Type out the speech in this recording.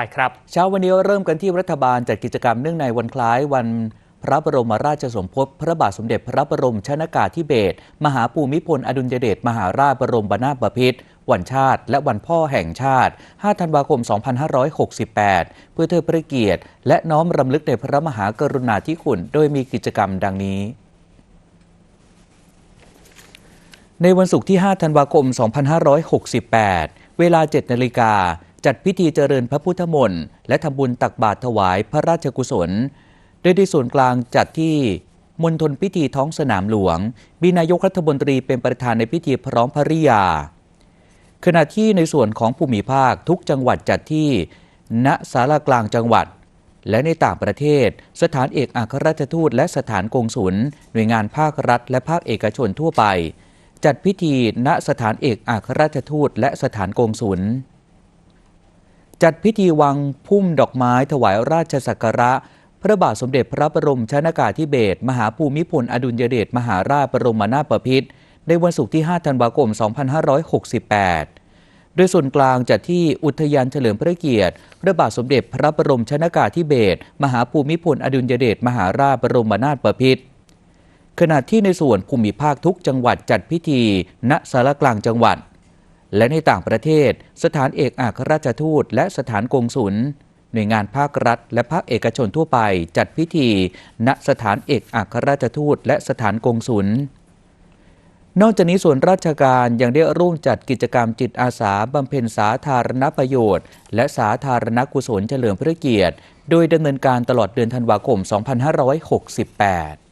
ใช่ครับเช้าวันนี้เริ่มกันที่รัฐบาลจัดกิจกรรมเนื่องในวันคล้ายวันพระบรมราชสมภพพระบาทสมเด็จพระบรมชนากาธิเบศรมหาภูมิพลอดุลยเดชมหาราชบรมบนาถบพิตรวันชาติ และวันพ่อแห่งชาติ 5 ธันวาคม 2568 เพื่อเทิดพระเกียรติและน้อมรำลึกในพระมหากรุณาธิคุณ โดยมีกิจกรรมดังนี้ในวันศุกร์ที่ 5 ธันวาคม 2568 เวลา 7 นาฬิกา จัดพิธีเจริญพระพุทธมนต์และทำบุญตักบาตรถวายพระราชกุศล โดยที่ส่วนกลางจัดที่มณฑลพิธีท้องสนามหลวงมีนายกรัฐมนตรีเป็นประธานในพิธีพร้อมภริยา ขณะที่ในส่วนของภูมิภาคทุกจังหวัดจัดที่ณศาลากลางจังหวัด และในต่างประเทศ สถานเอกอัครราชทูตและสถานกงสุลหน่วยงานภาครัฐ และภาคเอกชนทั่วไป จัดพิธีณสถานเอกอัครราชทูตและสถานกงสุล จัดพิธีวางพุ่มดอกไม้ถวายราชสักการะ พระบาทสมเด็จพระบรมชนากาธิเบศรมหาภูมิพลอดุลยเดชมหาราชบรมนาถบพิตรในวันศุกร์ที่ 5 ธันวาคม 2568 โดยส่วนกลางจัดที่อุทยานเฉลิมพระเกียรติ พระบาทสมเด็จพระบรมชนากาธิเบศรมหาภูมิพลอดุลยเดชมหาราชบรมนาถบพิตรขณะที่ในส่วนภูมิภาคทุกจังหวัดจัดพิธี ณสารกลางจังหวัด และในต่างประเทศ สถานเอกอัครราชทูต และสถานกงสุลหน่วยงานภาครัฐ และภาคเอกชนทั่วไปจัดพิธี ณสถานเอกอัครราชทูต และสถานกงสุลนอกจากนี้ส่วนราชการยังได้ร่วมจัดกิจกรรมจิตอาสาบำเพ็ญสาธารณประโยชน์ และสาธารณกุศลเฉลิมพระเกียรติ โดยดำเนินการตลอดเดือนธันวาคม 2568